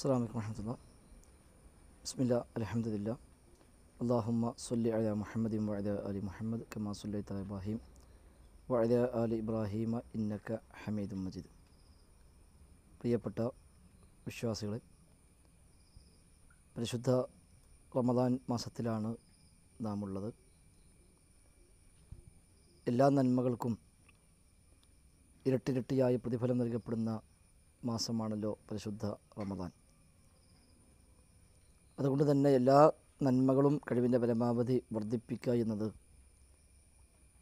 അസ്സാം വലൈക്കും വരഹമുല്ല ബിസ്മില്ല അലഹമുല്ല അള്ളാഹുമ്മ സുല്ലി അല മുഹമ്മദ് വഅല അലി മുഹമ്മദ് കമാ സുല്ലി തല ഇബ്രാഹിം വഅല അലി ഇബ്രാഹിമ ഇന്നക്ക ഹമീദ് മജീദ്. പ്രിയപ്പെട്ട വിശ്വാസികളെ പരിശുദ്ധ റമദാൻ മാസത്തിലാണ് നാം ഉള്ളത് എല്ലാ നന്മകൾക്കും ഇരട്ടിരട്ടിയായി പ്രതിഫലം നൽകപ്പെടുന്ന മാസമാണല്ലോ പരിശുദ്ധ റമദാൻ. അതുകൊണ്ട് തന്നെ എല്ലാ നന്മകളും കഴിവിന്റെ പരമാവധി വർദ്ധിപ്പിക്കുക എന്നത്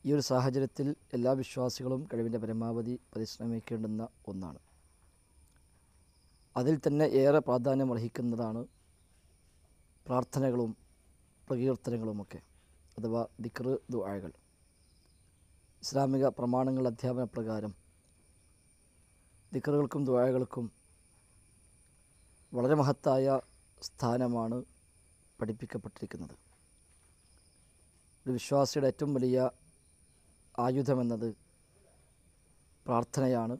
ഈ ഒരു സാഹചര്യത്തിൽ എല്ലാ വിശ്വാസികളും കഴിവിന്റെ പരമാവധി പരിശ്രമിക്കേണ്ടുന്ന ഒന്നാണ്. അതിൽ തന്നെ ഏറെ പ്രാധാന്യം അർഹിക്കുന്നതാണ് പ്രാർത്ഥനകളും പ്രകീർത്തനങ്ങളുമൊക്കെ അഥവാ ദിക്റ് ദുആകൾ. ഇസ്ലാമിക പ്രമാണങ്ങൾ അധ്യാപന പ്രകാരം ദിക്കറുകൾക്കും ദുആകൾക്കും വളരെ മഹത്തായ സ്ഥാനമാണ് പഠിപ്പിക്കപ്പെട്ടിരിക്കുന്നത്. ഒരു വിശ്വാസിയുടെ ഏറ്റവും വലിയ ആയുധമെന്നത് പ്രാർത്ഥനയാണ്.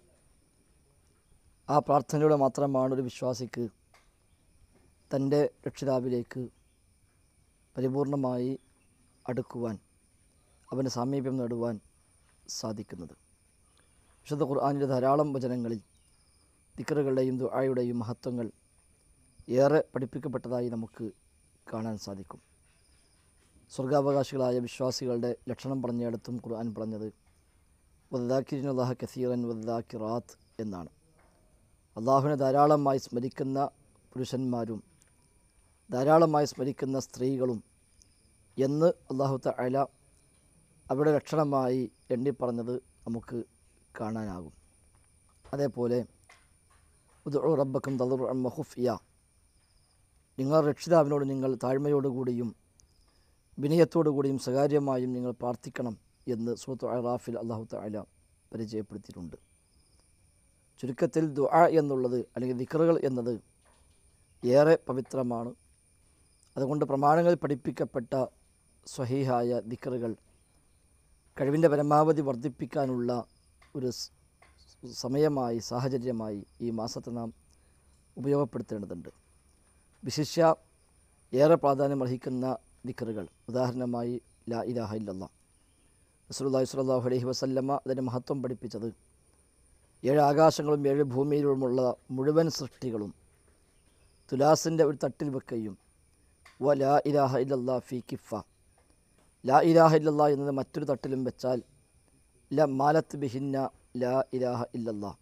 ആ പ്രാർത്ഥനയിലൂടെ മാത്രമാണ് ഒരു വിശ്വാസിക്ക് തന്റെ രക്ഷിതാവിലേക്ക് പരിപൂർണമായി അടുക്കുവാൻ അവന്റെ സാമീപ്യം നേടുവാൻ സാധിക്കുന്നത്. വിശുദ്ധ ഖുർആാനിന്റെ ധാരാളം വചനങ്ങളിൽ ദിക്കറുകളുടെയും ദുആയുടെയും മഹത്വങ്ങൾ ഏറെ പഠിപ്പിക്കപ്പെട്ടതായി നമുക്ക് കാണാൻ സാധിക്കും. സ്വർഗാവകാശികളായ വിശ്വാസികളുടെ ലക്ഷണം പറഞ്ഞിടത്തും ഖുർആൻ പറഞ്ഞത് വദ്ദാക്കിരിനുല്ലാഹ കസീറൻ വദ്ദാക്കിറാത്ത് എന്നാണ്. അള്ളാഹുവിനെ ധാരാളമായി സ്മരിക്കുന്ന പുരുഷന്മാരും ധാരാളമായി സ്മരിക്കുന്ന സ്ത്രീകളും എന്ന് അള്ളാഹു തല അവരുടെ ലക്ഷണമായി എണ്ണി പറഞ്ഞത് നമുക്ക് കാണാനാകും. അതേപോലെ ഉദു റബ്ബക്കും മഹുഫിയ നിങ്ങൾ രക്ഷിതാവിനോട് നിങ്ങൾ താഴ്മയോടുകൂടിയും വിനയത്തോടുകൂടിയും സ്വകാര്യമായും നിങ്ങൾ പ്രാർത്ഥിക്കണം എന്ന് സൂത്ത് അറാഫിൽ അള്ളാഹു താല പരിചയപ്പെടുത്തിയിട്ടുണ്ട്. ചുരുക്കത്തിൽ ദുആ എന്നുള്ളത് അല്ലെങ്കിൽ ദിക്കറുകൾ എന്നത് ഏറെ പവിത്രമാണ്. അതുകൊണ്ട് പ്രമാണങ്ങൾ പഠിപ്പിക്കപ്പെട്ട സ്വഹീഹായ ദിക്കറുകൾ കഴിവിന്റെ പരമാവധി വർദ്ധിപ്പിക്കാനുള്ള ഒരു സമയമായി സാഹചര്യമായി ഈ മാസത്തെ നാം ഉപയോഗപ്പെടുത്തേണ്ടതുണ്ട്. വിശിഷ്യ ഏറെ പ്രാധാന്യം അർഹിക്കുന്ന ദിക്കറുകൾ ഉദാഹരണമായി ലാ ഇലാഹ ഇല്ലല്ല റസൂലുള്ളാഹി സ്വല്ലല്ലാഹു അലൈഹി വസല്ലമ അതിന്റെ മഹത്വം പഠിപ്പിച്ചത് ഏഴ് ആകാശങ്ങളും ഏഴ് ഭൂമിയിലുമുള്ള മുഴുവൻ സൃഷ്ടികളും തുലാസിന്റെ ഒരു തട്ടിൽ വെക്കുകയും വ ലാ ഇലാഹ ഇല്ലല്ലാ ഫി കിഫ ലാ ഇലാഹ ഇല്ലല്ലാ എന്നത് മറ്റൊരു തട്ടിലും വെച്ചാൽ ല മാലത്ത് ബിഹിന്ന ലാ ഇലാഹ ഇല്ലല്ലാ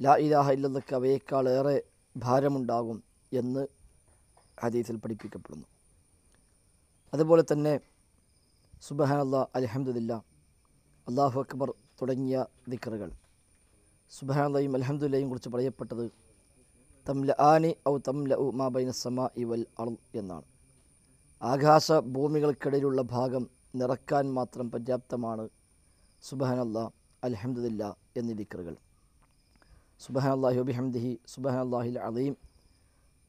ലാ ഇലാഹ ഇല്ലല്ലക്ക് അവയേക്കാളേറെ ഭാരമുണ്ടാകും. എന്ന് ഹദീസിൽ പഠിപ്പിക്കപ്പെടുന്നു. അതുപോലെ തന്നെ സുബഹാനല്ല അലഹമുല്ല അള്ളാഹു അക്ബർ തുടങ്ങിയ ദിക്കറുകൾ സുബഹാനല്ലയും അലഹമുല്ലയും കുറിച്ച് പറയപ്പെട്ടത് തംല ആനി ഔ തംല ഉ മാ ബൈന സമ ഇവൽ അൾ എന്നാണ്. ആകാശ ഭൂമികൾക്കിടയിലുള്ള ഭാഗം നിറക്കാൻ മാത്രം പര്യാപ്തമാണ് സുബഹാനല്ല അലഹമുല്ല എന്നീ ദിക്കറുകൾ സുബഹാനല്ലാഹി അബിഹംദിഹി സുബഹാനല്ലാഹിൽ അലീം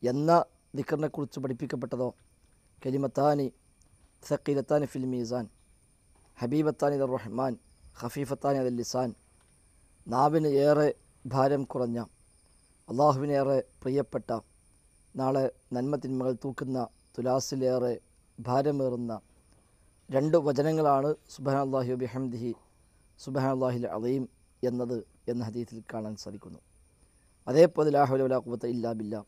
എന്ന ദിക്കറിനെക്കുറിച്ച് പഠിപ്പിക്കപ്പെട്ടതോ? കലിമത്താനി സക്കീലത്താനി ഫിൽ മീസാൻ ഹബീബത്താനി ദർ റഹ്മാൻ ഹഫീഫത്താനി അൽ ലിസാൻ. നാവിന് ഏറെ ഭാരം കുറഞ്ഞ അള്ളാഹുവിനേറെ പ്രിയപ്പെട്ട നാളെ നന്മ തിന്മകൾ തൂക്കുന്ന തുലാസിലേറെ ഭാരമേറുന്ന രണ്ട് വചനങ്ങളാണ് സുബാൻ അള്ളാഹി ബിഹംദിഹി സുബാൻ അള്ളാഹിൽ അലീം എന്നത് എന്ന ഹദീത്തിൽ കാണാൻ സാധിക്കുന്നു. അതേപോലെ ലാഹുല വലാ ഖുവത ഇല്ലാ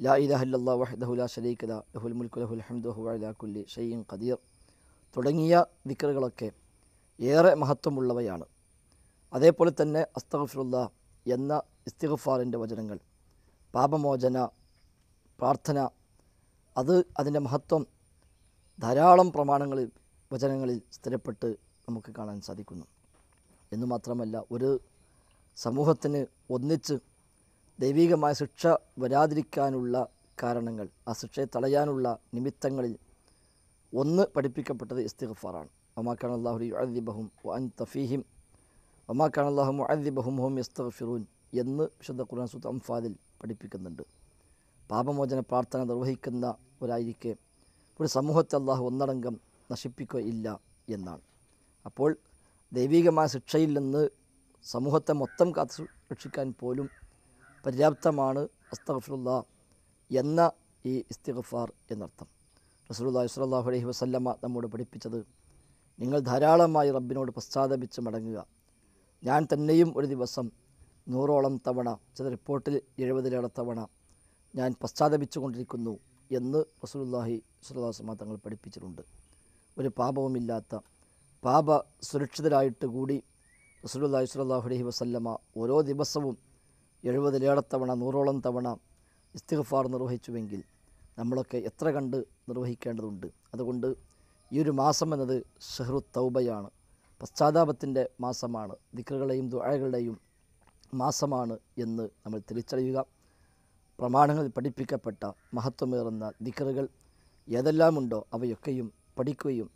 ലാ ഇലാഹ ഇല്ലല്ലാ വഹ്ദഹു ലാ ല ലഹുൽ മുൽക്കു ലഹുൽ ഹംദു ഹുവ അലാ കുല്ലി ഷൈഇൻ ഖദീർ. തുടങ്ങിയ ദിക്റുകളൊക്കെ ഏറെ മഹത്വമുള്ളവയാണ്. അതേപോലെ തന്നെ അസ്തഗ്ഫിറുല്ലാ എന്ന ഇസ്തിഗ്ഫാറിന്റെ വചനങ്ങൾ പാപമോചന പ്രാർത്ഥന അത് അതിന്റെ മഹത്വം ധാരാളം പ്രമാണങ്ങളിൽ വചനങ്ങളിൽ സ്ഥിരപ്പെട്ട് നമുക്ക് കാണാൻ സാധിക്കുന്നു. എന്നു മാത്രമല്ല ഒരു സമൂഹത്തിന് ഒന്നിച്ച് ദൈവികമായ ശിക്ഷ വരാതിരിക്കാനുള്ള കാരണങ്ങൾ ആ ശിക്ഷയെ തടയാനുള്ള നിമിത്തങ്ങളിൽ ഒന്ന് പഠിപ്പിക്കപ്പെട്ടത് ഇസ്തിഗ്ഫാറാണ്. ഒമാക്കാൻ അള്ളാഹു അദിബഹും അൻ തഫീഹിം ഒമാക്കാൻ അള്ളാഹു അദിബഹും ഹോം ഇസ്തഗ്ഫിറൂൻ എന്ന് വിശുദ്ധ ഖുർആൻ സുത്ത് അംഫാദിൽ പഠിപ്പിക്കുന്നുണ്ട്. പാപമോചന പ്രാർത്ഥന നിർവഹിക്കുന്ന ഒരായിരിക്കെ ഒരു സമൂഹത്തെ അള്ളാഹു ഒന്നടങ്കം നശിപ്പിക്കുകയില്ല എന്നാണ്. അപ്പോൾ ദൈവികമായ ശിക്ഷയിൽ നിന്ന് സമൂഹത്തെ മൊത്തം കാത്തു രക്ഷിക്കാൻ പോലും പര്യാപ്തമാണ് അസ്തഫുല്ല എന്ന ഈ ഇസ്തിഗ്ഫാർ എന്നർത്ഥം. റസൂലുള്ളാഹി സ്വല്ലല്ലാഹു അലൈഹി വസ്ല്ലമ്മ നമ്മോട് പഠിപ്പിച്ചത് നിങ്ങൾ ധാരാളമായി റബ്ബിനോട് പശ്ചാത്തപിച്ച് മടങ്ങുക. ഞാൻ തന്നെയും ഒരു ദിവസം നൂറോളം തവണ ചില റിപ്പോർട്ടിൽ എഴുപതിലേറെ തവണ ഞാൻ പശ്ചാത്തപിച്ചു കൊണ്ടിരിക്കുന്നു എന്ന് സ്വല്ലല്ലാഹു വസ്ലമ തങ്ങൾ പഠിപ്പിച്ചിട്ടുണ്ട്. ഒരു പാപവുമില്ലാത്ത പാപ സുരക്ഷിതരായിട്ട് കൂടി റസൂലുള്ളാഹി സ്വല്ലല്ലാഹു അലൈഹി വസല്ലമ ഓരോ ദിവസവും എഴുപതിലേറെ തവണ നൂറോളം തവണ ഇസ്തിഗ്ഫാർ നിർവഹിച്ചുവെങ്കിൽ നമ്മളൊക്കെ എത്ര കണ്ട് നിർവഹിക്കേണ്ടതുണ്ട്? അതുകൊണ്ട് ഈ ഒരു മാസം എന്നത് ഷെഹ്റു തൗബയാണ്. പശ്ചാത്താപത്തിന്റെ മാസമാണ്. ദിക്റുകളുടെയും ദുഴകളുടെയും മാസമാണ് എന്ന് നമ്മൾ തിരിച്ചറിയുക. പ്രമാണങ്ങളിൽ പഠിപ്പിക്കപ്പെട്ട മഹത്വമേറുന്ന ദിക്കറുകൾ ഏതെല്ലാമുണ്ടോ അവയൊക്കെയും പഠിക്കുകയും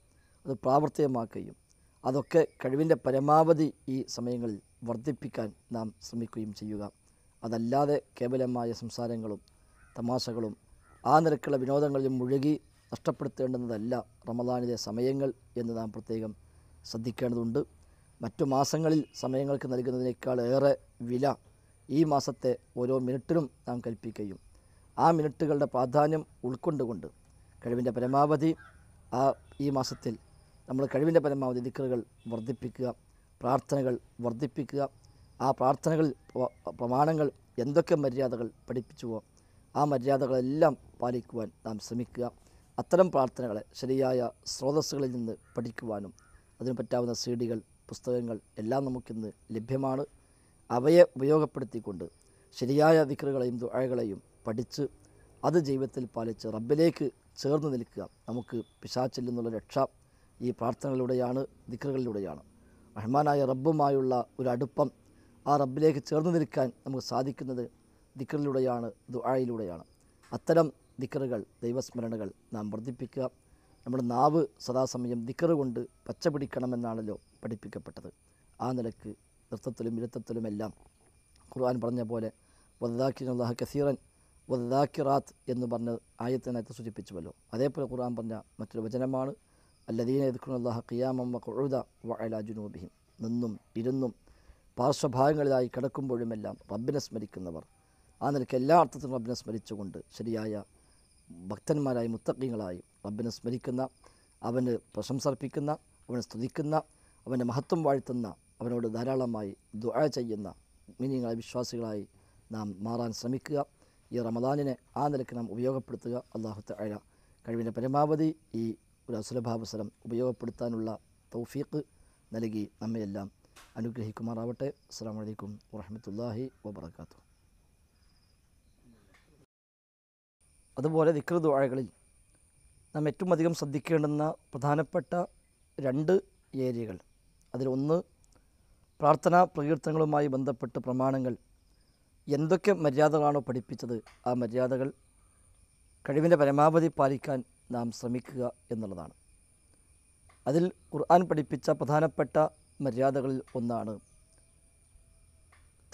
അത് പ്രാവർത്തികമാക്കുകയും അതൊക്കെ കഴിവിന്റെ പരമാവധി ഈ സമയങ്ങളിൽ വർദ്ധിപ്പിക്കാൻ നാം ശ്രമിക്കുകയും ചെയ്യുക. അതല്ലാതെ കേവലമായ സംസാരങ്ങളും തമാശകളും ആ നിരക്കുള്ള വിനോദങ്ങളിലും മുഴുകി നഷ്ടപ്പെടുത്തേണ്ടുന്നതല്ല റമദാനിലെ സമയങ്ങൾ എന്ന് നാം പ്രത്യേകം ശ്രദ്ധിക്കേണ്ടതുണ്ട്. മറ്റു മാസങ്ങളിൽ സമയങ്ങൾക്ക് നൽകുന്നതിനേക്കാൾ ഏറെ വില ഈ മാസത്തെ ഓരോ മിനിറ്റിനും നാം കൽപ്പിക്കുകയും ആ മിനിറ്റുകളുടെ പ്രാധാന്യം ഉൾക്കൊണ്ടുകൊണ്ട് കഴിവിന്റെ പരമാവധി ആ ഈ മാസത്തിൽ നമ്മൾ കഴിവിന്റെ പരമാവധി ദിക്കറുകൾ വർദ്ധിപ്പിക്കുക പ്രാർത്ഥനകൾ വർദ്ധിപ്പിക്കുക ആ പ്രാർത്ഥനകൾ പ്രമാണങ്ങൾ എന്തൊക്കെ മര്യാദകൾ പഠിപ്പിച്ചുവോ ആ മര്യാദകളെല്ലാം പാലിക്കുവാൻ നാം ശ്രമിക്കുക. അത്തരം പ്രാർത്ഥനകളെ ശരിയായ സ്രോതസ്സുകളിൽ നിന്ന് പഠിക്കുവാനും അതിന് പറ്റാവുന്ന സി ഡികൾ പുസ്തകങ്ങൾ എല്ലാം നമുക്കിന്ന് ലഭ്യമാണ്. അവയെ ഉപയോഗപ്പെടുത്തിക്കൊണ്ട് ശരിയായ വിക്രുകളെയും ദുഴകളെയും പഠിച്ച് അത് ജീവിതത്തിൽ പാലിച്ച് റബ്ബിലേക്ക് ചേർന്ന് നിൽക്കുക നമുക്ക് പിശാച്ചിൽ നിന്നുള്ള രക്ഷ ഈ പ്രാർത്ഥനകളിലൂടെയാണ് ദിക്കറുകളിലൂടെയാണ് റഹ്മാനായ റബ്ബുമായുള്ള ഒരു അടുപ്പം ആ റബ്ബിലേക്ക് ചേർന്ന് നിൽക്കാൻ നമുക്ക് സാധിക്കുന്നത് ദിക്കറിലൂടെയാണ് ദുആയിലൂടെയാണ്. അത്തരം ദിക്കറുകൾ ദൈവസ്മരണകൾ നാം വർദ്ധിപ്പിക്കുക. നമ്മുടെ നാവ് സദാസമയം ദിക്കറ് കൊണ്ട് പച്ചപിടിക്കണമെന്നാണല്ലോ പഠിപ്പിക്കപ്പെട്ടത്. ആ നിലയ്ക്ക് നൃത്തത്തിലും ഇരുത്തത്തിലുമെല്ലാം ഖുർആൻ പറഞ്ഞ പോലെ വദ്ദാക്കിനുള്ളാഹ കസീറൻ വദ്ദാക്കിറാത്ത് എന്ന് പറഞ്ഞ ആയത്തിനകത്ത് സൂചിപ്പിച്ചുവല്ലോ. അതേപോലെ ഖുർആൻ പറഞ്ഞ മറ്റൊരു വചനമാണ് അല്ലദീന യദ്ഖുറുല്ലാഹ ഖിയാമം വഖുഉദ വഅലാ ജുനൂബിഹിം നിന്നും ഇരുന്നും പാർശ്വഭാഗങ്ങളിലായി കിടക്കുമ്പോഴുമെല്ലാം റബ്ബിനെ സ്മരിക്കുന്നവർ. ആ നിലയ്ക്ക് എല്ലാ അർത്ഥത്തിലും റബ്ബിനെ സ്മരിച്ചുകൊണ്ട് ശരിയായ ഭക്തന്മാരായി മുത്തക്കിങ്ങളായി റബ്ബിനെ സ്മരിക്കുന്ന അവന് പ്രശംസർപ്പിക്കുന്ന അവനെ സ്തുതിക്കുന്ന അവന്റെ മഹത്വം വാഴ്ത്തുന്ന അവനോട് ധാരാളമായി ദുആ ചെയ്യുന്ന മീനിങ്ങളായ വിശ്വാസികളായി നാം മാറാൻ ശ്രമിക്കുക. ഈ റമദാനിനെ ആ നിലയ്ക്ക് നാം ഉപയോഗപ്പെടുത്തുക. അള്ളാഹു തഴ കഴിവിന്റെ പരമാവധി ഈ ഒരു അസുലഭാവസരം ഉപയോഗപ്പെടുത്താനുള്ള തൗഫീഖ് നൽകി നമ്മയെല്ലാം അനുഗ്രഹിക്കുമാറാവട്ടെ. അസ്സാം വലൈക്കും വറഹമത്തല്ലാഹി വബർക്കാത്തു അതുപോലെ ദിക്ർ ദുആകളിൽ നാം ഏറ്റവും അധികം ശ്രദ്ധിക്കേണ്ടുന്ന പ്രധാനപ്പെട്ട രണ്ട് ഏരിയകൾ. അതിലൊന്ന് പ്രാർത്ഥനാ പ്രകീർത്തനങ്ങളുമായി ബന്ധപ്പെട്ട് പ്രമാണങ്ങൾ. എന്തൊക്കെ മര്യാദകളാണോ പഠിപ്പിച്ചത് ആ മര്യാദകൾ കഴിവിന്റെ പരമാവധി പാലിക്കാൻ നാം ശ്രമിക്കുക എന്നുള്ളതാണ്. അതിൽ ഖുർആൻ പഠിപ്പിച്ച പ്രധാനപ്പെട്ട മര്യാദകളിൽ ഒന്നാണ്.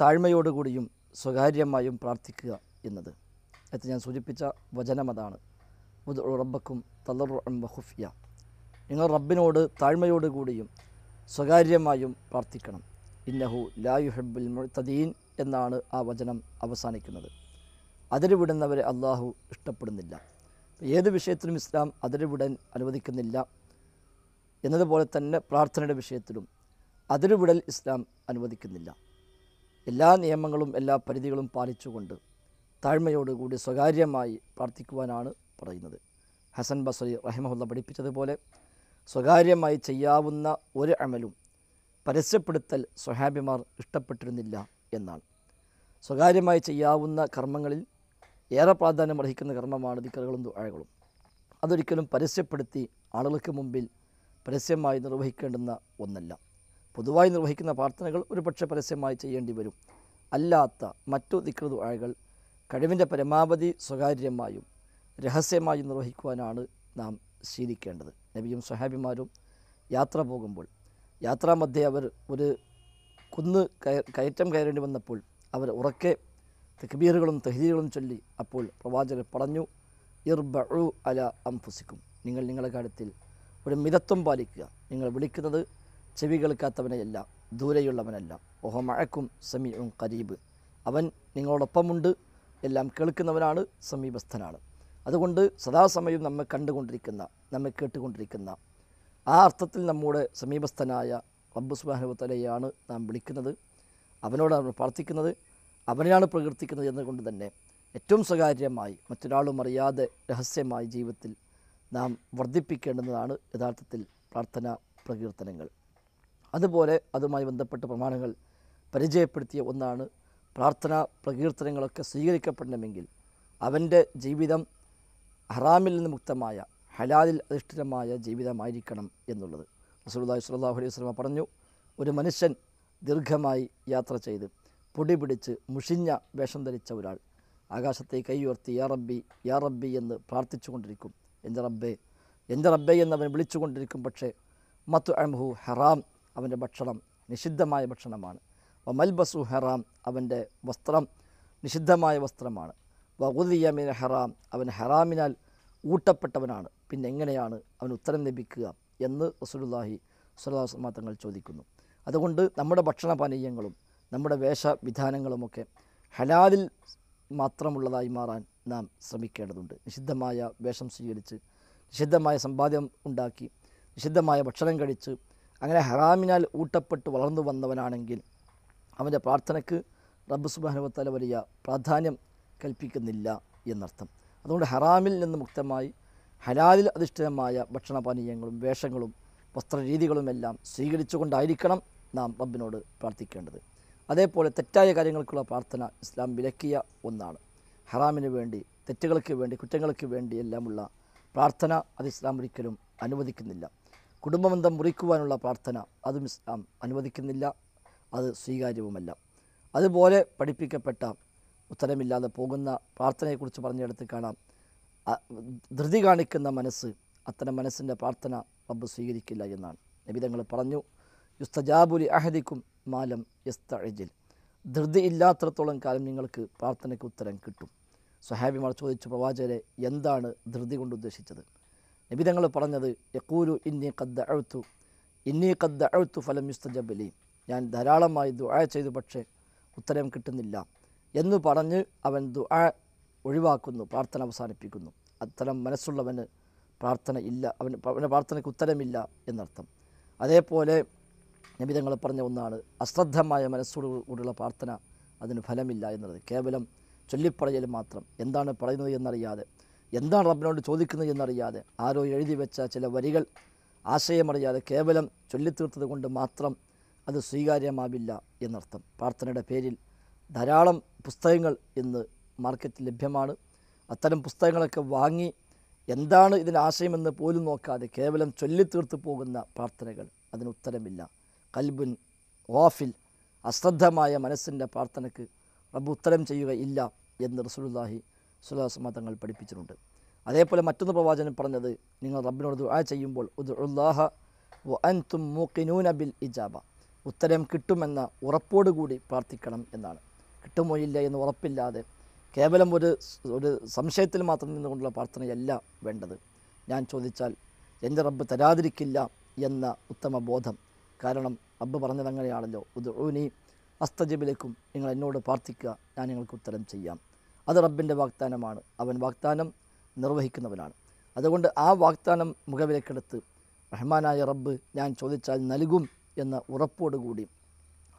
താഴ്മയോടുകൂടിയും സ്വകാര്യമായും പ്രാർത്ഥിക്കുക എന്നത്. നേരത്തെ ഞാൻ സൂചിപ്പിച്ച വചനം അതാണ്. റബ്ബക്കും തലറു ബഹുഫിയ നിങ്ങൾ റബ്ബിനോട് താഴ്മയോടുകൂടിയും സ്വകാര്യമായും പ്രാർത്ഥിക്കണം. ഇന്നഹു ലായുഹബുൽ മുഴത്തദീൻ എന്നാണ് ആ വചനം അവസാനിക്കുന്നത്. അതിരുവിടുന്നവരെ അള്ളാഹു ഇഷ്ടപ്പെടുന്നില്ല. ഏത് വിഷയത്തിലും ഇസ്ലാം അതിരുവിടാൻ അനുവദിക്കുന്നില്ല. എന്നതുപോലെ തന്നെ പ്രാർത്ഥനയുടെ വിഷയത്തിലും അതിരുവിടൽ ഇസ്ലാം അനുവദിക്കുന്നില്ല. എല്ലാ നിയമങ്ങളും എല്ലാ പരിധികളും പാലിച്ചുകൊണ്ട് താഴ്മയോടുകൂടി സ്വകാര്യമായി പ്രാർത്ഥിക്കുവാനാണ് പറയുന്നത്. ഹസൻ ബസറി റഹിമഹുല്ല പഠിപ്പിച്ചതുപോലെ സ്വകാര്യമായി ചെയ്യാവുന്ന ഒരു അമലും പരസ്യപ്പെടുത്തൽ സ്വഹാബിമാർ ഇഷ്ടപ്പെട്ടിരുന്നില്ല എന്നാണ്. സ്വകാര്യമായി ചെയ്യാവുന്ന കർമ്മങ്ങളിൽ ഏറെ പ്രാധാന്യം അർഹിക്കുന്ന കർമ്മമാണ് ദിക്കറുകളും ദുഴകളും അതൊരിക്കലും പരസ്യപ്പെടുത്തി ആളുകൾക്ക് മുമ്പിൽ പരസ്യമായി നിർവഹിക്കേണ്ടുന്ന ഒന്നല്ല. പൊതുവായി നിർവഹിക്കുന്ന പ്രാർത്ഥനകൾ ഒരു പക്ഷേ പരസ്യമായി ചെയ്യേണ്ടി വരും. അല്ലാത്ത മറ്റു ദിക്ർ ദുആകൾ കഴിവിന്റെ പരമാവധി സ്വകാര്യമായും രഹസ്യമായും നിർവഹിക്കുവാനാണ് നാം ശീലിക്കേണ്ടത്. നബിയും സ്വഹാബിമാരും യാത്ര പോകുമ്പോൾ യാത്രാമധ്യേ അവർ ഒരു കുന്ന് കയ കയറ്റം കയറേണ്ടി വന്നപ്പോൾ അവർ ഉറക്കെ തക്ബീറുകളും തഹ്ദീറുകളും ചൊല്ലി അപ്പോൾ പ്രവാചകർ പറഞ്ഞു ഇർബഉ അല അംഫുസിക്കും നിങ്ങൾ നിങ്ങളുടെ കാര്യത്തിൽ ഒരു മിതത്വം പാലിക്കുക. നിങ്ങൾ വിളിക്കുന്നത് ചെവി കേൾക്കാത്തവനെയല്ല ദൂരെയുള്ളവനല്ല. ഓഹോ മഴക്കും സമീഉം കരീബ് അവൻ നിങ്ങളോടൊപ്പമുണ്ട്. എല്ലാം കേൾക്കുന്നവനാണ് സമീപസ്ഥനാണ്. അതുകൊണ്ട് സദാസമയം നമ്മെ കണ്ടുകൊണ്ടിരിക്കുന്ന നമ്മെ കേട്ടുകൊണ്ടിരിക്കുന്ന ആ അർത്ഥത്തിൽ നമ്മുടെ സമീപസ്ഥനായ റബ്ബു സുബാനുവത്തലയാണ് നാം വിളിക്കുന്നത്. അവനോടാണ് നമ്മൾ പ്രാർത്ഥിക്കുന്നത് അവനെയാണ് പ്രകീർത്തിക്കുന്നത് എന്നുകൊണ്ട് തന്നെ ഏറ്റവും സ്വകാര്യമായി മറ്റൊരാളും അറിയാതെ രഹസ്യമായി ജീവിതത്തിൽ നാം വർദ്ധിപ്പിക്കേണ്ടുന്നതാണ് യഥാർത്ഥത്തിൽ പ്രാർത്ഥനാ പ്രകീർത്തനങ്ങൾ. അതുപോലെ അതുമായി ബന്ധപ്പെട്ട പ്രമാണങ്ങൾ പരിചയപ്പെടുത്തിയ ഒന്നാണ് പ്രാർത്ഥന പ്രകീർത്തനങ്ങളൊക്കെ സ്വീകരിക്കപ്പെടണമെങ്കിൽ അവന്റെ ജീവിതം ഹറാമിൽ നിന്ന് മുക്തമായ ഹലാലിൽ അധിഷ്ഠിതമായ ജീവിതമായിരിക്കണം എന്നുള്ളത്. റസൂലുള്ളാഹി സ്വല്ലല്ലാഹു അലൈഹി വസല്ലമ പറഞ്ഞു ഒരു മനുഷ്യൻ ദീർഘമായി യാത്ര ചെയ്ത് പൊടി പിടിച്ച് മുഷിഞ്ഞ വേഷം ധരിച്ച ഒരാൾ ആകാശത്തെ കൈ ഉയർത്തി യാ റബ്ബി യാ റബ്ബി എന്ന് പ്രാർത്ഥിച്ചു കൊണ്ടിരിക്കും. എന്റെ റബ്ബേ എന്റെ റബ്ബേ എന്നവൻ വിളിച്ചുകൊണ്ടിരിക്കും പക്ഷേ മത്തു അംഹു ഹറാം അവന്റെ ഭക്ഷണം നിഷിദ്ധമായ ഭക്ഷണമാണ്. വ മൽബസു ഹറാം അവന്റെ വസ്ത്രം നിഷിദ്ധമായ വസ്ത്രമാണ്. വ ഉദിയമീൻ ഹറാം അവൻ ഹറാമിനാൽ ഊട്ടപ്പെട്ടവനാണ്. പിന്നെ എങ്ങനെയാണ് അവൻ ഉത്തരം ലഭിക്കുക എന്ന് അലൈഹി വസല്ലം തങ്ങൾ ചോദിക്കുന്നു. അതുകൊണ്ട് നമ്മുടെ ഭക്ഷണ പാനീയങ്ങളും നമ്മുടെ വേഷവിധാനങ്ങളുമൊക്കെ ഹലാലിൽ മാത്രമുള്ളതായി മാറാൻ നാം ശ്രമിക്കേണ്ടതുണ്ട്. നിഷിദ്ധമായ വേഷം സ്വീകരിച്ച് നിഷിദ്ധമായ സമ്പാദ്യം ഉണ്ടാക്കി നിഷിദ്ധമായ ഭക്ഷണം കഴിച്ച് അങ്ങനെ ഹറാമിനാൽ ഊട്ടപ്പെട്ട് വളർന്നു വന്നവനാണെങ്കിൽ അവന്റെ പ്രാർത്ഥനയ്ക്ക് റബ്ബ് സുബാനുവത്തല വലിയ പ്രാധാന്യം കൽപ്പിക്കുന്നില്ല എന്നർത്ഥം. അതുകൊണ്ട് ഹറാമിൽ നിന്ന് മുക്തമായി ഹലാലിൽ അധിഷ്ഠിതമായ ഭക്ഷണപാനീയങ്ങളും വേഷങ്ങളും വസ്ത്രരീതികളുമെല്ലാം സ്വീകരിച്ചുകൊണ്ടായിരിക്കണം നാം റബ്ബിനോട് പ്രാർത്ഥിക്കേണ്ടത്. അതേപോലെ തെറ്റായ കാര്യങ്ങൾക്കുള്ള പ്രാർത്ഥന ഇസ്ലാം വിലക്കിയ ഒന്നാണ്. ഹറാമിന് വേണ്ടി തെറ്റുകൾക്ക് വേണ്ടി കുറ്റങ്ങൾക്ക് വേണ്ടിയെല്ലാമുള്ള പ്രാർത്ഥന അത് ഇസ്ലാം ഒരിക്കലും അനുവദിക്കുന്നില്ല. കുടുംബബന്ധം മുറിക്കുവാനുള്ള പ്രാർത്ഥന അതും ഇസ്ലാം അനുവദിക്കുന്നില്ല. അത് സ്വീകാര്യവുമല്ല. അതുപോലെ പഠിപ്പിക്കപ്പെട്ട ഉത്തരമില്ലാതെ പോകുന്ന പ്രാർത്ഥനയെക്കുറിച്ച് പറഞ്ഞെടുത്ത് കാണാം. ധൃതി കാണിക്കുന്ന മനസ്സ് അത്തരം മനസ്സിന്റെ പ്രാർത്ഥന റബ്ബ് സ്വീകരിക്കില്ല എന്നാണ്. നബിതങ്ങൾ പറഞ്ഞു യുസ്തജാബുലി അഹദിക്കും മാലം യസ്തഅജിൽ ധൃതി ഇല്ലാത്തിടത്തോളം കാലം നിങ്ങൾക്ക് പ്രാർത്ഥനയ്ക്ക് ഉത്തരം കിട്ടും. സ്വഹാബിമാർ ചോദിച്ചു പ്രവാചകരെ എന്താണ് ധൃതി കൊണ്ട് ഉദ്ദേശിച്ചത്? നബിതങ്ങൾ പറഞ്ഞത് യക്കൂലു ഇന്നി കദ്ദ അഴുത്തു ഇന്നി കദ്ദ അഴുത്തു ഫലം യുസ്തജബലി ഞാൻ ധാരാളമായി ദുആ ചെയ്തു പക്ഷേ ഉത്തരം കിട്ടുന്നില്ല എന്ന് പറഞ്ഞ് അവൻ ദുആ ഒഴിവാക്കുന്നു പ്രാർത്ഥന അവസാനിപ്പിക്കുന്നു. അത്തരം മനസ്സുള്ളവന് പ്രാർത്ഥന ഇല്ല അവന് അവന്റെ പ്രാർത്ഥനയ്ക്ക് ഉത്തരമില്ല എന്നർത്ഥം. അതേപോലെ നബിതങ്ങൾ പറഞ്ഞ ഒന്നാണ് അശ്രദ്ധമായ മനസ്സോട് കൂടിയുള്ള പ്രാർത്ഥന അതിന് ഫലമില്ല എന്നുള്ളത്. കേവലം ചൊല്ലിപ്പറയൽ മാത്രം. എന്താണ് പറയുന്നത് എന്നറിയാതെ എന്താണ് റബ്ബിനോട് ചോദിക്കുന്നത് എന്നറിയാതെ ആരോ എഴുതി വെച്ച ചില വരികൾ ആശയമറിയാതെ കേവലം ചൊല്ലിത്തീർത്തത് കൊണ്ട് മാത്രം അത് സ്വീകാര്യമാവില്ല എന്നർത്ഥം. പ്രാർത്ഥനയുടെ പേരിൽ ധാരാളം പുസ്തകങ്ങൾ ഇന്ന് മാർക്കറ്റിൽ ലഭ്യമാണ്. അത്തരം പുസ്തകങ്ങളൊക്കെ വാങ്ങി എന്താണ് ഇതിന്റെ ആശയമെന്ന് പോലും നോക്കാതെ കേവലം ചൊല്ലിത്തീർത്ത് പോകുന്ന പ്രാർത്ഥനകൾ അതിന് ഉത്തരമില്ല. കൽബുൻ ഓഫിൽ അശ്രദ്ധമായ മനസ്സിന്റെ പ്രാർത്ഥനയ്ക്ക് റബ്ബ് ഉത്തരം ചെയ്യുകയില്ല എന്ന് റസൂലുള്ളാഹി തങ്ങൾ പഠിപ്പിച്ചിട്ടുണ്ട്. അതേപോലെ മറ്റൊന്ന് പ്രവാചകൻ പറഞ്ഞത് നിങ്ങൾ റബ്ബിനോട് ദുആ ചെയ്യുമ്പോൾ ഉദ്ഹ അൻതും ബിൽ ഇജാബ. ഉത്തരം കിട്ടുമെന്ന ഉറപ്പോടുകൂടി പ്രാർത്ഥിക്കണം എന്നാണ്. കിട്ടുമോ ഇല്ല എന്ന് ഉറപ്പില്ലാതെ കേവലം ഒരു ഒരു സംശയത്തിൽ മാത്രം നിന്നുകൊണ്ടുള്ള പ്രാർത്ഥനയല്ല വേണ്ടത്. ഞാൻ ചോദിച്ചാൽ എന്റെ റബ്ബ് തരാതിരിക്കില്ല എന്ന ഉത്തമ ബോധം. കാരണം റബ്ബ് പറഞ്ഞത് അങ്ങനെയാണല്ലോ ഉദ്ഊനി അസ്തജിബിലേക്കും നിങ്ങൾ എന്നോട് പ്രാർത്ഥിക്കുക ഞാൻ നിങ്ങൾക്ക് ഉത്തരം ചെയ്യാം. അത് റബ്ബിന്റെ വാഗ്ദാനമാണ്. അവൻ വാഗ്ദാനം നിർവഹിക്കുന്നവനാണ്. അതുകൊണ്ട് ആ വാഗ്ദാനം മുഖവിലക്കെടുത്ത് റഹ്മാനായ റബ്ബ് ഞാൻ ചോദിച്ചാൽ നൽകും എന്ന ഉറപ്പോടുകൂടി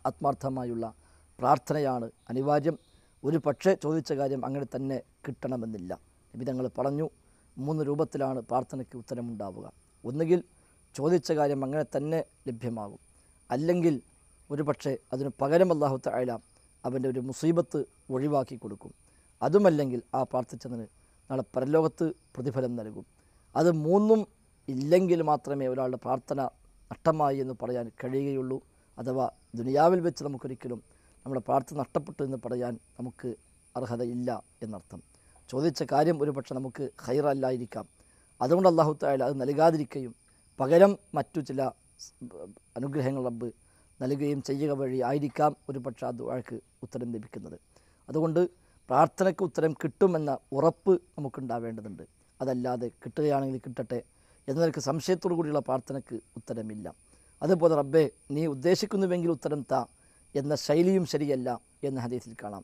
ആത്മാർത്ഥമായുള്ള പ്രാർത്ഥനയാണ് അനിവാര്യം. ഒരു പക്ഷേ ചോദിച്ച കാര്യം അങ്ങനെ തന്നെ കിട്ടണമെന്നില്ല. വിധങ്ങൾ പറഞ്ഞു മൂന്ന് രൂപത്തിലാണ് പ്രാർത്ഥനയ്ക്ക് ഉത്തരമുണ്ടാവുക. ഒന്നുകിൽ ചോദിച്ച കാര്യം അങ്ങനെ തന്നെ ലഭ്യമാകും. അല്ലെങ്കിൽ ഒരു പക്ഷേ അതിന് പകരം അള്ളാഹു തആല അവന്റെ ഒരു മുസീബത്ത് ഒഴിവാക്കി കൊടുക്കും. അതുമല്ലെങ്കിൽ ആ പ്രാർത്ഥിച്ചതിന് നാളെ പരലോകത്ത് പ്രതിഫലം നൽകും. അത് മൂന്നും ഇല്ലെങ്കിൽ മാത്രമേ ഒരാളുടെ പ്രാർത്ഥന നഷ്ടമായി എന്ന് പറയാൻ കഴിയുകയുള്ളൂ. അഥവാ ദുനിയാവിൽ വെച്ച് നമുക്കൊരിക്കലും നമ്മുടെ പ്രാർത്ഥന നഷ്ടപ്പെട്ടു എന്ന് പറയാൻ നമുക്ക് അർഹതയില്ല എന്നർത്ഥം. ചോദിച്ച കാര്യം ഒരു പക്ഷേ നമുക്ക് ഹൈറല്ലായിരിക്കാം. അതുകൊണ്ട് അള്ളാഹു അത് നൽകാതിരിക്കുകയും പകരം മറ്റു ചില അനുഗ്രഹങ്ങൾ റബ്ബ് നൽകുകയും ചെയ്യുക വഴി ആയിരിക്കാം ഒരു പക്ഷേ ആ ദുആക്ക് ഉത്തരം ലഭിക്കുന്നത്. അതുകൊണ്ട് പ്രാർത്ഥനയ്ക്ക് ഉത്തരം കിട്ടുമെന്ന ഉറപ്പ് നമുക്കുണ്ടാവേണ്ടതുണ്ട്. അതല്ലാതെ കിട്ടുകയാണെങ്കിൽ കിട്ടട്ടെ എന്ന നിലയ്ക്ക് സംശയത്തോടു കൂടിയുള്ള പ്രാർത്ഥനയ്ക്ക് ഉത്തരമില്ല. അതുപോലെ റബ്ബേ നീ ഉദ്ദേശിക്കുന്നുവെങ്കിൽ ഉത്തരം താ എന്ന ശൈലിയും ശരിയല്ല എന്ന ഹദീസിൽ കാണാം.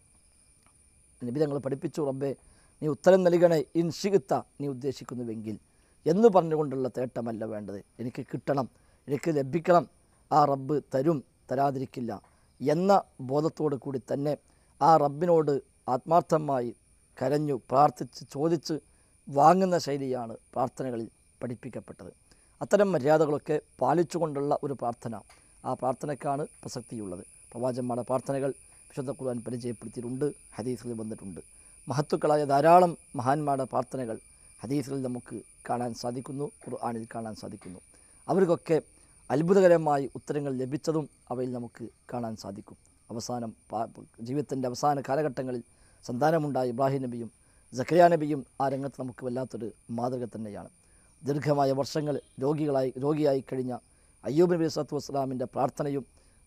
നബി തങ്ങൾ പഠിപ്പിച്ചു റബ്ബെ നീ ഉത്തരം നൽകണേ ഇൻഷിഗത്ത നീ ഉദ്ദേശിക്കുന്നുവെങ്കിൽ എന്ന് പറഞ്ഞുകൊണ്ടുള്ള തേട്ടമല്ല വേണ്ടത്. എനിക്ക് കിട്ടണം എനിക്ക് ലഭിക്കണം ആ റബ്ബ് തരും തരാതിരിക്കില്ല എന്ന ബോധത്തോടു കൂടി തന്നെ ആ റബ്ബിനോട് ആത്മാർത്ഥമായി കരഞ്ഞു പ്രാർത്ഥിച്ച് ചോദിച്ച് വാങ്ങുന്ന ശൈലിയാണ് പ്രാർത്ഥനകളിൽ പഠിപ്പിക്കപ്പെട്ടത്. അത്തരം മര്യാദകളൊക്കെ പാലിച്ചുകൊണ്ടുള്ള ഒരു പ്രാർത്ഥന. ആ പ്രാർത്ഥനയ്ക്കാണ് പ്രസക്തിയുള്ളത്. പ്രവാചന്മാരുടെ പ്രാർത്ഥനകൾ വിശുദ്ധ ഖുർആൻ പരിചയപ്പെടുത്തിയിട്ടുണ്ട് ഹദീസിൽ വന്നിട്ടുണ്ട്. മഹത്തുക്കളായ ധാരാളം മഹാന്മാരുടെ പ്രാർത്ഥനകൾ ഹദീസിൽ നമുക്ക് കാണാൻ സാധിക്കുന്നു ഖുർആാനിൽ കാണാൻ സാധിക്കുന്നു. അവർക്കൊക്കെ അത്ഭുതകരമായി ഉത്തരങ്ങൾ ലഭിച്ചതും അവയിൽ നമുക്ക് കാണാൻ സാധിക്കും. അവസാനം ജീവിതത്തിന്റെ അവസാന കാലഘട്ടങ്ങളിൽ സന്താനമുണ്ടായ ഇബ്രാഹിം നബിയും സക്കറിയ നബിയും ആ രംഗത്ത് നമുക്ക് വല്ലാത്തൊരു മാതൃക തന്നെയാണ്. ദീർഘമായ വർഷങ്ങൾ രോഗികളായി രോഗിയായി കഴിഞ്ഞ അയ്യൂബ് നബി സത്തു വസ്സലാമിന്റെ പ്രാർത്ഥനയും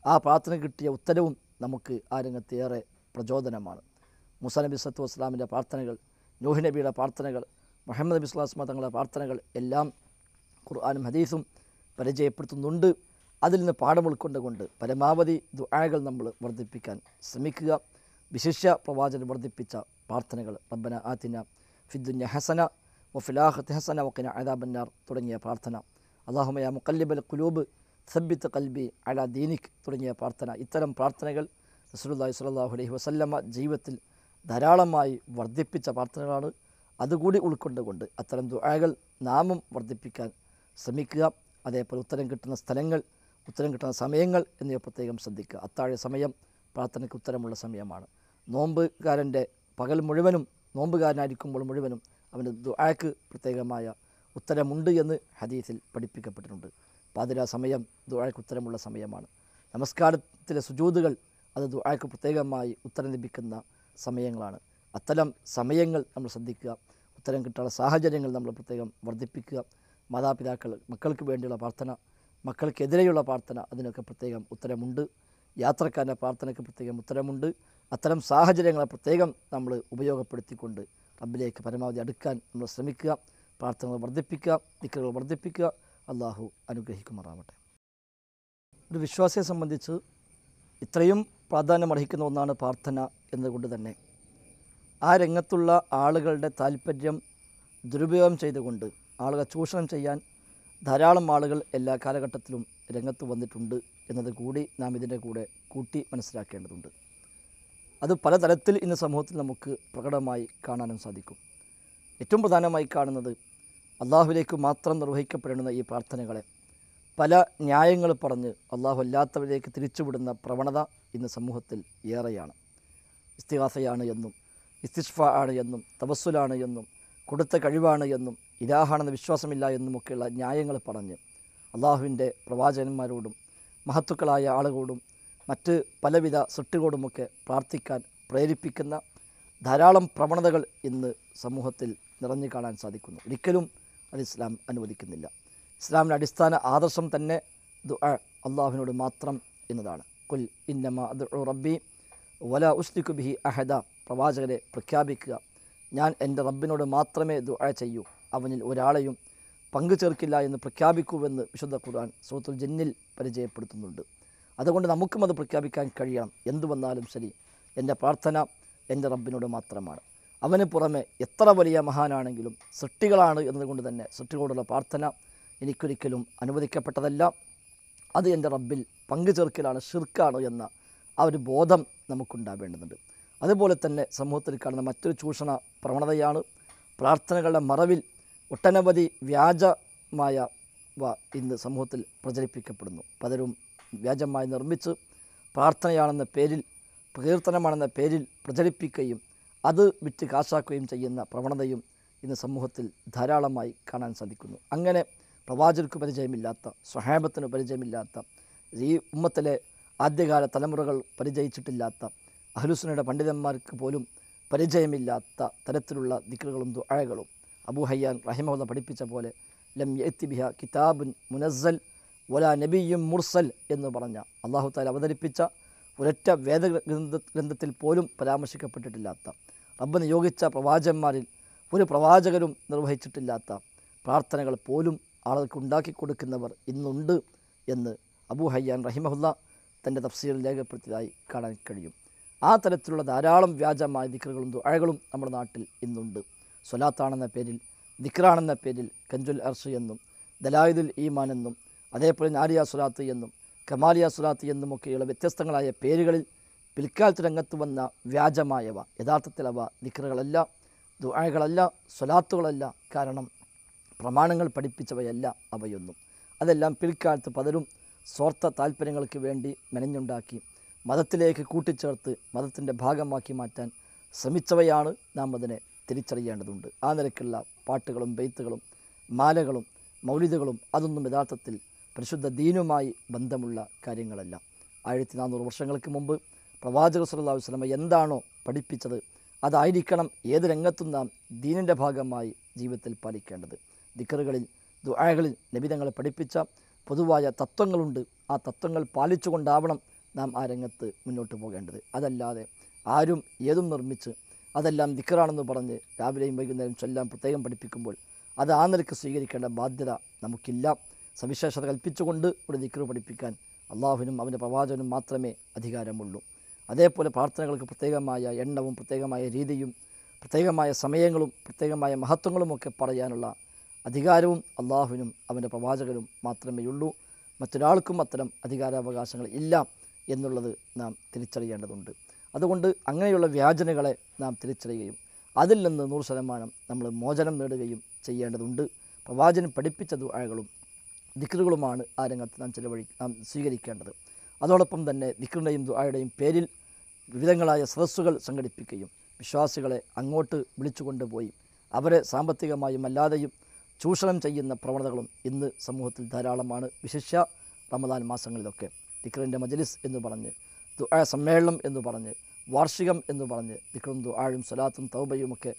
ആ പ്രാർത്ഥന കിട്ടിയ ഉത്തരവും നമുക്ക് ആ രംഗത്ത് ഏറെ പ്രചോദനമാണ്. മുസ നബി സത്തു വസ്സലാമിന്റെ പ്രാർത്ഥനകൾ നൂഹ് നബിയുടെ പ്രാർത്ഥനകൾ മുഹമ്മദ് നബി സ്വലാസ്മ തങ്ങളുടെ പ്രാർത്ഥനകൾ എല്ലാം ഖുർആാനും ഹദീസും പരിചയപ്പെടുത്തുന്നുണ്ട്. അതിൽ നിന്ന് പാഠം ഉൾക്കൊണ്ടുകൊണ്ട് പരമാവധി ദുആകൾ നമ്മൾ വർദ്ധിപ്പിക്കാൻ ശ്രമിക്കുക. വിശിഷ്യ പ്രവാചകൻ വർദ്ധിപ്പിച്ച പ്രാർത്ഥനകൾ റബ്ബന ആത്തിന ഫിദ്ദുന്യ ഹസന വഫിലാഹത്ത് ഹസന വക്കിന അദാബന്നാർ തുടങ്ങിയ പ്രാർത്ഥന. അള്ളാഹുമയ മുക്കല്ലിബൽ കുലൂബ് സബ്ബിത്ത് കൽബി അല ദീനിക് തുടങ്ങിയ പ്രാർത്ഥന. ഇത്തരം പ്രാർത്ഥനകൾ റസൂലുള്ളാഹി സ്വല്ലല്ലാഹു അലൈഹി വസല്ലമ ജീവിതത്തിൽ ധാരാളമായി വർദ്ധിപ്പിച്ച പ്രാർത്ഥനകളാണ്. അതുകൂടി ഉൾക്കൊണ്ടുകൊണ്ട് അത്തരം ദുആകൾ നാമം വർദ്ധിപ്പിക്കാൻ ശ്രമിക്കുക. അതേപോലെ ഉത്തരം കിട്ടുന്ന സ്ഥലങ്ങൾ ഉത്തരം കിട്ടുന്ന സമയങ്ങൾ എന്നിവ പ്രത്യേകം ശ്രദ്ധിക്കുക. അത്താഴ സമയം പ്രാർത്ഥനയ്ക്ക് ഉത്തരമുള്ള സമയമാണ്. നോമ്പുകാരന്റെ പകൽ മുഴുവനും നോമ്പുകാരനായിരിക്കുമ്പോൾ മുഴുവനും അവന്റെ ദുആക്ക് പ്രത്യേകമായ ഉത്തരമുണ്ട് എന്ന് ഹദീസിൽ പഠിപ്പിക്കപ്പെട്ടിട്ടുണ്ട്. പാതിര സമയം ദുആക്ക് ഉത്തരമുള്ള സമയമാണ്. നമസ്കാരത്തിലെ സുജൂതുകൾ അത് ദുആക്ക് പ്രത്യേകമായി ഉത്തരം ലഭിക്കുന്ന സമയങ്ങളാണ്. അത്തരം സമയങ്ങൾ നമ്മൾ ശ്രദ്ധിക്കുക. ഉത്തരം കിട്ടാനുള്ള സാഹചര്യങ്ങൾ നമ്മൾ പ്രത്യേകം വർദ്ധിപ്പിക്കുക. മാതാപിതാക്കൾ മക്കൾക്ക് വേണ്ടിയുള്ള പ്രാർത്ഥന മക്കൾക്കെതിരെയുള്ള പ്രാർത്ഥന അതിനൊക്കെ പ്രത്യേകം ഉത്തരമുണ്ട്. യാത്രക്കാരന്റെ പ്രാർത്ഥനയ്ക്ക് പ്രത്യേകം ഉത്തരമുണ്ട്. അത്തരം സാഹചര്യങ്ങളെ പ്രത്യേകം നമ്മൾ ഉപയോഗപ്പെടുത്തിക്കൊണ്ട് റബ്ബിലേക്ക് പരമാവധി അടുക്കാൻ നമ്മൾ ശ്രമിക്കുക. പ്രാർത്ഥനകൾ വർദ്ധിപ്പിക്കുക ദിക്കറുകൾ വർദ്ധിപ്പിക്കുക. അള്ളാഹു അനുഗ്രഹിക്കുമാറാവട്ടെ. ഒരു വിശ്വാസിയെ സംബന്ധിച്ച് ഇത്രയും പ്രാധാന്യം പ്രാധാന്യമർഹിക്കുന്ന ഒന്നാണ് പ്രാർത്ഥന എന്നതുകൊണ്ട് തന്നെ ആ രംഗത്തുള്ള ആളുകളുടെ താല്പര്യം ദുരുപയോഗം ചെയ്തുകൊണ്ട് ആളുകളെ ചൂഷണം ചെയ്യാൻ ധാരാളം ആളുകൾ എല്ലാ കാലഘട്ടത്തിലും രംഗത്ത് വന്നിട്ടുണ്ട് എന്നത് കൂടി നാം ഇതിന്റെ കൂടെ കൂട്ടി മനസ്സിലാക്കേണ്ടതുണ്ട്. അത് പലതരത്തിൽ ഇന്ന് സമൂഹത്തിൽ നമുക്ക് പ്രകടമായി കാണാനും സാധിക്കും. ഏറ്റവും പ്രധാനമായി കാണുന്നത് അള്ളാഹുവിലേക്ക് മാത്രം നിർവഹിക്കപ്പെടുന്ന ഈ പ്രാർത്ഥനകളെ പല ന്യായങ്ങൾ പറഞ്ഞ് അള്ളാഹു അല്ലാത്തവരിലേക്ക് തിരിച്ചുവിടുന്ന പ്രവണത ഇന്ന് സമൂഹത്തിൽ ഏറെയാണ്. ഇസ്തിഹാസയാണ് എന്നും ഇസ്തിഷ്ഫ ആണ് എന്നും തപസ്സുലാണ് എന്നും കൊടുത്ത കഴിവാണ് എന്നും ഇലാഹാണെന്ന് വിശ്വാസമില്ല എന്നുമൊക്കെയുള്ള ന്യായങ്ങൾ പറഞ്ഞ് അള്ളാഹുവിന്റെ പ്രവാചകന്മാരോടും മഹത്തുക്കളായ ആളുകളോടും മറ്റ് പലവിധ സൃഷ്ടികളോടുമൊക്കെ പ്രാർത്ഥിക്കാൻ പ്രേരിപ്പിക്കുന്ന ധാരാളം പ്രവണതകൾ ഇന്ന് സമൂഹത്തിൽ നിറഞ്ഞു കാണാൻ സാധിക്കുന്നു. ഒരിക്കലും അത് ഇസ്ലാം അനുവദിക്കുന്നില്ല. ഇസ്ലാമിന്റെ അടിസ്ഥാന ആദർശം തന്നെ അള്ളാഹുവിനോട് മാത്രം എന്നതാണ്. കുൽ ഇന്നമ റബ്ബി വല ഉസ്ലിഖു ബിഹി അഹദ. പ്രവാചകരെ പ്രഖ്യാപിക്കുക. ഞാൻ എന്റെ റബ്ബിനോട് മാത്രമേ ദുആ ചെയ്യൂ. അവനിൽ ഒരാളെയും പങ്കു ചേർക്കില്ല എന്ന് പ്രഖ്യാപിക്കൂവെന്ന് വിശുദ്ധ ഖുർആൻ സൂത്തുൽ ജന്നിൽ പരിചയപ്പെടുത്തുന്നുണ്ട്. അതുകൊണ്ട് നമുക്കും അത് പ്രഖ്യാപിക്കാൻ കഴിയണം. എന്തു വന്നാലും ശരി എന്റെ പ്രാർത്ഥന എന്റെ റബ്ബിനോട് മാത്രമാണ്. അവന് പുറമെ എത്ര വലിയ മഹാനാണെങ്കിലും സൃഷ്ടികളാണ് എന്നതുകൊണ്ട് തന്നെ സൃഷ്ടികളോടുള്ള പ്രാർത്ഥന എനിക്കൊരിക്കലും അനുവദിക്കപ്പെട്ടതല്ല. അത് എന്റെ റബ്ബിൽ പങ്കു ചേർക്കലാണ് ഷിർക്കാണ് എന്ന ആ ഒരു ബോധം നമുക്കുണ്ടാവേണ്ടതുണ്ട്. അതുപോലെ തന്നെ സമൂഹത്തിൽ കാണുന്ന മറ്റൊരു ചൂഷണ പ്രവണതയാണ് പ്രാർത്ഥനകളുടെ മറവിൽ ഒട്ടനവധി വ്യാജമായ വ ഇന്ന് സമൂഹത്തിൽ പ്രചരിപ്പിക്കപ്പെടുന്നു. പലരും വ്യാജമായി നിർമ്മിച്ച് പ്രാർത്ഥനയാണെന്ന പേരിൽ പ്രകീർത്തനമാണെന്ന പേരിൽ പ്രചരിപ്പിക്കുകയും അത് വിറ്റ് കാശാക്കുകയും ചെയ്യുന്ന പ്രവണതയും ഇന്ന് സമൂഹത്തിൽ ധാരാളമായി കാണാൻ സാധിക്കുന്നു. അങ്ങനെ പ്രവാചകർക്ക് പരിചയമില്ലാത്ത സ്വഹാബത്തിന് പരിചയമില്ലാത്ത ഈ ഉമ്മത്തിലെ ആദ്യകാല തലമുറകൾ പരിചയിച്ചിട്ടില്ലാത്ത അഹ്ലുസുനയുടെ പണ്ഡിതന്മാർക്ക് പോലും പരിചയമില്ലാത്ത തരത്തിലുള്ള ദിക്കറുകളും ദുആകളും അബൂ ഹയ്യാൻ റഹിമഹുല്ല പഠിപ്പിച്ച പോലെ ലം യത്തി ബിഹ കിതാബുൻ മുനസ്സൽ വല നബിയും മുർസൽ എന്ന് പറഞ്ഞ അള്ളാഹു താല അവതരിപ്പിച്ച ഒരൊറ്റ വേദഗ്രന്ഥ ഗ്രന്ഥത്തിൽ പോലും പരാമർശിക്കപ്പെട്ടിട്ടില്ലാത്ത റബ്ബ് നിയോഗിച്ച പ്രവാചകന്മാരിൽ ഒരു പ്രവാചകരും നിർവഹിച്ചിട്ടില്ലാത്ത പ്രാർത്ഥനകൾ പോലും ആളുകൾക്ക് ഉണ്ടാക്കി കൊടുക്കുന്നവർ ഇന്നുണ്ട് എന്ന് അബൂ ഹയ്യാൻ റഹിമഹുല്ല തന്റെ തഫ്സീറിൽ രേഖപ്പെടുത്തിയതായി കാണാൻ കഴിയും. ആ തരത്തിലുള്ള ധാരാളം വ്യാജമായ ദിക്കറുകളും ദുഴകളും നമ്മുടെ നാട്ടിൽ ഇന്നുണ്ട്. സ്വലാത്താണെന്ന പേരിൽ ദിക്റാണെന്ന പേരിൽ കഞ്ചുൽ അർസ് എന്നും ദലായുദുൽ ഈമാൻ എന്നും അതേപോലെ നാരിയ സുലാത്ത് എന്നും കമാലിയ സുലാത്ത് എന്നുമൊക്കെയുള്ള വ്യത്യസ്തങ്ങളായ പേരുകളിൽ പിൽക്കാലത്ത് രംഗത്ത് വന്ന വ്യാജമായവ യഥാർത്ഥത്തിൽ അവ ദിക്റുകളല്ല ദുആകളല്ല സ്വലാത്തുകളല്ല കാരണം പ്രമാണങ്ങൾ പഠിപ്പിച്ചവയല്ല അവയൊന്നും. അതെല്ലാം പിൽക്കാലത്ത് പലരും സ്വാർത്ഥ താല്പര്യങ്ങൾക്ക് വേണ്ടി മെനഞ്ഞുണ്ടാക്കി മതത്തിലേക്ക് കൂട്ടിച്ചേർത്ത് മതത്തിന്റെ ഭാഗമാക്കി മാറ്റാൻ ശ്രമിച്ചവയാണ് നാം അതിനെ തിരിച്ചറിയേണ്ടതുണ്ട്. ആ നിലക്കുള്ള പാട്ടുകളും ബെയ്ത്തുകളും മാലകളും മൗലിദുകളും അതൊന്നും യഥാർത്ഥത്തിൽ പരിശുദ്ധ ദീനുമായി ബന്ധമുള്ള കാര്യങ്ങളല്ല. ആയിരത്തി നാനൂറ് വർഷങ്ങൾക്ക് മുമ്പ് പ്രവാചക സല്ലല്ലാഹു വസ്ലമ എന്താണോ പഠിപ്പിച്ചത് അതായിരിക്കണം ഏത് രംഗത്തും നാം ദീനിന്റെ ഭാഗമായി ജീവിതത്തിൽ പാലിക്കേണ്ടത്. ദിക്കറുകളിൽ ദുആകളിൽ നബിതങ്ങളെ പഠിപ്പിച്ച പൊതുവായ തത്വങ്ങളുണ്ട്. ആ തത്വങ്ങൾ പാലിച്ചുകൊണ്ടാവണം നാം ആ രംഗത്ത് മുന്നോട്ട് പോകേണ്ടത്. അതല്ലാതെ ആരും ഏതും നിർമ്മിച്ച് അതെല്ലാം ദിക്കറാണെന്ന് പറഞ്ഞ് രാവിലെയും വൈകുന്നേരം ചൊല്ലാൻ പ്രത്യേകം പഠിപ്പിക്കുമ്പോൾ അത് ആ നിലയ്ക്ക് സ്വീകരിക്കേണ്ട ബാധ്യത നമുക്കില്ല. സവിശേഷത കൽപ്പിച്ചുകൊണ്ട് ഒരു ദിക്കറ് പഠിപ്പിക്കാൻ അള്ളാഹുവിനും അവന്റെ പ്രവാചകനും മാത്രമേ അധികാരമുള്ളൂ. അതേപോലെ പ്രാർത്ഥനകൾക്ക് പ്രത്യേകമായ എണ്ണവും പ്രത്യേകമായ രീതിയും പ്രത്യേകമായ സമയങ്ങളും പ്രത്യേകമായ മഹത്വങ്ങളുമൊക്കെ പറയാനുള്ള അധികാരവും അള്ളാഹുവിനും അവന്റെ പ്രവാചകനും മാത്രമേ ഉള്ളൂ. മറ്റൊരാൾക്കും അത്തരം അധികാരാവകാശങ്ങൾ ഇല്ല എന്നുള്ളത് നാം തിരിച്ചറിയേണ്ടതുണ്ട്. അതുകൊണ്ട് അങ്ങനെയുള്ള വ്യാജനകളെ നാം തിരിച്ചറിയുകയും അതിൽ നിന്ന് നൂറ് ശതമാനം നമ്മൾ മോചനം നേടുകയും ചെയ്യേണ്ടതുണ്ട്. പ്രവാചകൻ പഠിപ്പിച്ച ദുആകളും ദിക്റുകളുമാണ് ആ രംഗത്ത് നാം ചിലവഴി നാം സ്വീകരിക്കേണ്ടത്. അതോടൊപ്പം തന്നെ ദിക്റിന്റെയും ദുആയുടെയും പേരിൽ വിവിധങ്ങളായ സദസ്സുകൾ സംഘടിപ്പിക്കുകയും വിശ്വാസികളെ അങ്ങോട്ട് വിളിച്ചു കൊണ്ടുപോയി അവരെ സാമ്പത്തികമായും അല്ലാതെയും ചൂഷണം ചെയ്യുന്ന പ്രവണതകളും ഇന്ന് സമൂഹത്തിൽ ധാരാളമാണ്. വിശിഷ്യ റമദാൻ മാസങ്ങളിലൊക്കെ ദിക്റിന്റെ മജലിസ് എന്ന് പറഞ്ഞ് ദുആ സമ്മേളനം എന്ന് പറഞ്ഞ് വാർഷികം എന്ന് പറഞ്ഞ് ദിക്റും ദുആഴും സ്വലാത്തും തൗബയുമൊക്കെ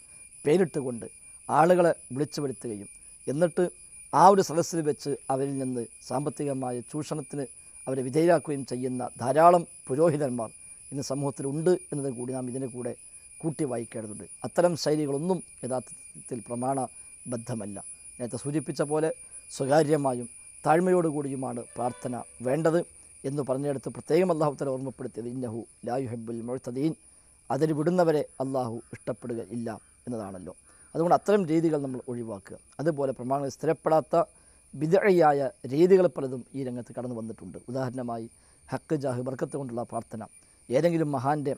പേരിട്ടുകൊണ്ട് ആളുകളെ വിളിച്ചു വരുത്തുകയും എന്നിട്ട് ആ ഒരു സദസ്സിൽ വെച്ച് അവരിൽ നിന്ന് സാമ്പത്തികമായ ചൂഷണത്തിന് അവരെ വിധേയരാക്കുകയും ചെയ്യുന്ന ധാരാളം പുരോഹിതന്മാർ ഇന്ന് സമൂഹത്തിലുണ്ട് എന്നത് കൂടി നാം ഇതിനെ കൂടെ കൂട്ടി വായിക്കേണ്ടതുണ്ട്. അത്തരം ശൈലികളൊന്നും യഥാർത്ഥത്തിൽ പ്രമാണബദ്ധമല്ല. നേരത്തെ സൂചിപ്പിച്ച പോലെ സ്വകാര്യമായും താഴ്മയോടുകൂടിയുമാണ് പ്രാർത്ഥന വേണ്ടത്. എന്ന് പറഞ്ഞെടുത്ത് പ്രത്യേകം അള്ളാഹു തല ഓർമ്മപ്പെടുത്തിയത്. ഇന്നഹു ലായുഹബുൽ മുഴത്തദീൻ അതിൽ വിടുന്നവരെ അള്ളാഹു ഇഷ്ടപ്പെടുക ഇല്ല എന്നതാണല്ലോ. അതുകൊണ്ട് അത്തരം രീതികൾ നമ്മൾ ഒഴിവാക്കുക. അതുപോലെ പ്രമാണങ്ങൾ സ്ഥിരപ്പെടാത്ത വിദഴയായ രീതികൾ പലതും ഈ രംഗത്ത് കടന്നു വന്നിട്ടുണ്ട്. ഉദാഹരണമായി ഹക്ക് ജാഹ് ബർക്കത്ത് കൊണ്ടുള്ള പ്രാർത്ഥന. ഏതെങ്കിലും മഹാന്റെ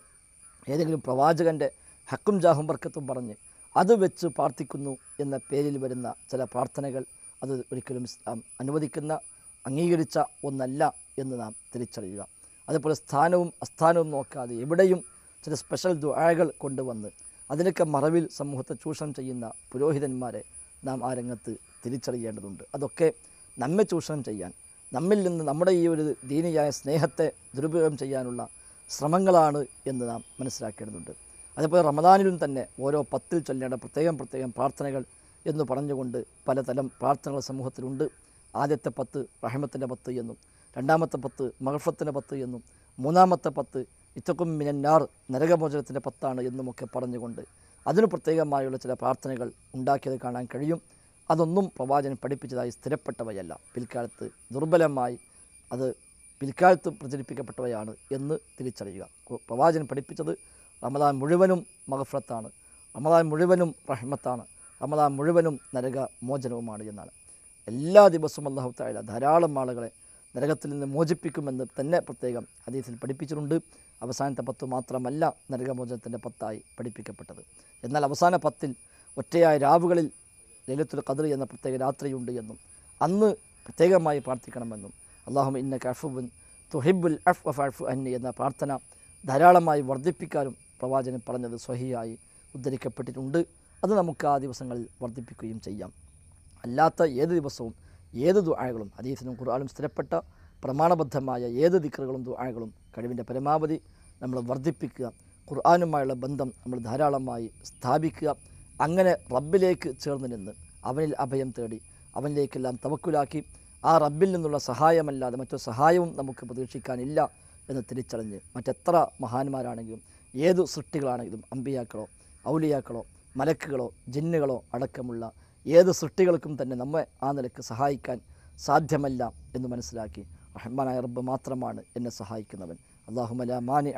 ഏതെങ്കിലും പ്രവാചകന്റെ ഹക്കും ജാഹും ബർക്കത്തും പറഞ്ഞ് അത് വെച്ച് പ്രാർത്ഥിക്കുന്നു എന്ന പേരിൽ വരുന്ന ചില പ്രാർത്ഥനകൾ അത് ഒരിക്കലും അനുവദിക്കുന്ന അംഗീകരിച്ച ഒന്നല്ല എന്ന് നാം തിരിച്ചറിയുക. അതുപോലെ സ്ഥാനവും അസ്ഥാനവും നോക്കാതെ എവിടെയും ചില സ്പെഷ്യൽ ദുആകൾ കൊണ്ടുവന്ന് അതിനൊക്കെ മറവിൽ സമൂഹത്തെ ചൂഷണം ചെയ്യുന്ന പുരോഹിതന്മാരെ നാം ആ രംഗത്ത് തിരിച്ചറിയേണ്ടതുണ്ട്. അതൊക്കെ നമ്മെ ചൂഷണം ചെയ്യാൻ നമ്മിൽ നിന്ന് നമ്മുടെ ഈ ഒരു ദീനിയായ സ്നേഹത്തെ ദുരുപയോഗം ചെയ്യാനുള്ള ശ്രമങ്ങളാണ് എന്ന് നാം മനസ്സിലാക്കേണ്ടതുണ്ട്. അതേപോലെ റമദാനിലും തന്നെ ഓരോ പത്തിൽ ചൊല്ലേണ്ട പ്രത്യേകം പ്രത്യേകം പ്രാർത്ഥനകൾ എന്ന് പറഞ്ഞുകൊണ്ട് പലതരം പ്രാർത്ഥനകൾ സമൂഹത്തിലുണ്ട്. ആദ്യത്തെ പത്ത് റഹമത്തിന്റെ പത്ത് എന്നും രണ്ടാമത്തെ പത്ത് മഹഫത്തിന്റെ പത്ത് എന്നും മൂന്നാമത്തെ പത്ത് ഇത്തക്കും മിനന്നാർ നരകമോചനത്തിന്റെ പത്താണ് എന്നുമൊക്കെ പറഞ്ഞുകൊണ്ട് അതിന് പ്രത്യേകമായുള്ള ചില പ്രാർത്ഥനകൾ ഉണ്ടാക്കിയത് കാണാൻ കഴിയും. അതൊന്നും പ്രവാചകൻ പഠിപ്പിച്ചതായി സ്ഥിരപ്പെട്ടവയല്ല. പിൽക്കാലത്ത് ദുർബലമായി അത് പിൽക്കാലത്ത് പ്രചരിപ്പിക്കപ്പെട്ടവയാണ് എന്ന് തിരിച്ചറിയുക. പ്രവാചകൻ പഠിപ്പിച്ചത് റമദാൻ മുഴുവനും മഹഫ്രത്താണ്. റമദാൻ മുഴുവനും റഹ്മത്താണ്. റമദാൻ മുഴുവനും നരക മോചനവുമാണ് എന്നാണ്. എല്ലാ ദിവസവും അള്ളാഹു താല ധാരാളം ആളുകളെ നരകത്തിൽ നിന്ന് മോചിപ്പിക്കുമെന്ന് തന്നെ പ്രത്യേകം ഹദീസിൽ പഠിപ്പിച്ചിട്ടുണ്ട്. അവസാനത്തെ പത്ത് മാത്രമല്ല നരകമോചനത്തിന്റെ പത്തായി പഠിപ്പിക്കപ്പെട്ടത്. എന്നാൽ അവസാന പത്തിൽ ഒറ്റയായ രാവുകളിൽ ലലിത്തുൽ കദർ എന്ന പ്രത്യേക രാത്രിയുണ്ട് എന്നും അന്ന് പ്രത്യേകമായി പ്രാർത്ഥിക്കണമെന്നും അള്ളാഹു ഇന്ന കഫുബുൻ തുഹിബുൽ അഫ് അഫ് അന്നി എന്ന പ്രാർത്ഥന ധാരാളമായി വർദ്ധിപ്പിക്കാനും പ്രവാചകൻ പറഞ്ഞത് സ്വഹിയായി ഉദ്ധരിക്കപ്പെട്ടിട്ടുണ്ട്. അത് നമുക്ക് ആ ദിവസങ്ങളിൽ വർദ്ധിപ്പിക്കുകയും ചെയ്യാം. അല്ലാത്ത ഏത് ദിവസവും ഏത് ദുആകളും ഹദീസിനും ഖുർആാനും സ്ഥിരപ്പെട്ട പ്രമാണബദ്ധമായ ഏത് ദിക്റുകളും ദുആകളും കഴിവിന്റെ പരമാവധി നമ്മൾ വർദ്ധിപ്പിക്കുക ഖുർആാനുമായുള്ള ബന്ധം നമ്മൾ ധാരാളമായി സ്ഥാപിക്കുക അങ്ങനെ റബ്ബിലേക്ക് ചേർന്ന് നിന്ന് അവനിൽ അഭയം തേടി അവനിലേക്കെല്ലാം തവക്കുലാക്കി ആ റബ്ബിൽ നിന്നുള്ള സഹായമല്ലാതെ മറ്റൊരു സഹായവും നമുക്ക് പ്രതീക്ഷിക്കാനില്ല എന്ന് തിരിച്ചറിഞ്ഞ് മറ്റെത്ര മഹാന്മാരാണെങ്കിലും ഏതു സൃഷ്ടികളാണെങ്കിലും അമ്പിയാക്കളോ ഔലിയാക്കളോ മലക്കുകളോ ജിന്നുകളോ അടക്കമുള്ള ഏത് സൃഷ്ടികൾക്കും തന്നെ നമ്മെ ആ നിലയ്ക്ക് സഹായിക്കാൻ സാധ്യമല്ല എന്ന് മനസ്സിലാക്കി. റഹ്മാനായ റബ്ബ് മാത്രമാണ് എന്നെ സഹായിക്കുന്നവൻ. അള്ളാഹുമല മാനി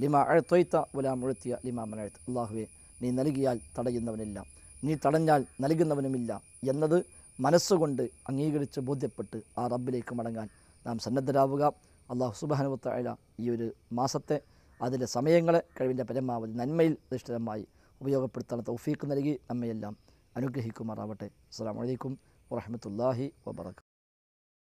ലിമ അഴത്തൊയ്ത്ത വലാ മുഴത്തിയ ലിമ മനഴത്ത് അള്ളാഹുവെ നീ നൽകിയാൽ തടയുന്നവനില്ല. നീ തടഞ്ഞാൽ നൽകുന്നവനുമില്ല എന്നത് മനസ്സുകൊണ്ട് അംഗീകരിച്ച് ബോധ്യപ്പെട്ട് ആ റബ്ബിലേക്ക് മടങ്ങാൻ നാം സന്നദ്ധരാവുക. അള്ളാഹു സുബാനുവത്തായ ഈ ഒരു മാസത്തെ അതിലെ സമയങ്ങളെ കഴിവിന്റെ പരമാവധി നന്മയിൽ അധിഷ്ഠിതമായി ഉപയോഗപ്പെടുത്താൻ തൗഫീക്ക് നൽകി നമ്മയെല്ലാം അനുഗ്രഹിക്കുമാറാവട്ടെ. അസ്സാം വലൈക്കും വാഹമത്തല്ലാഹി വബർക്കാത്തു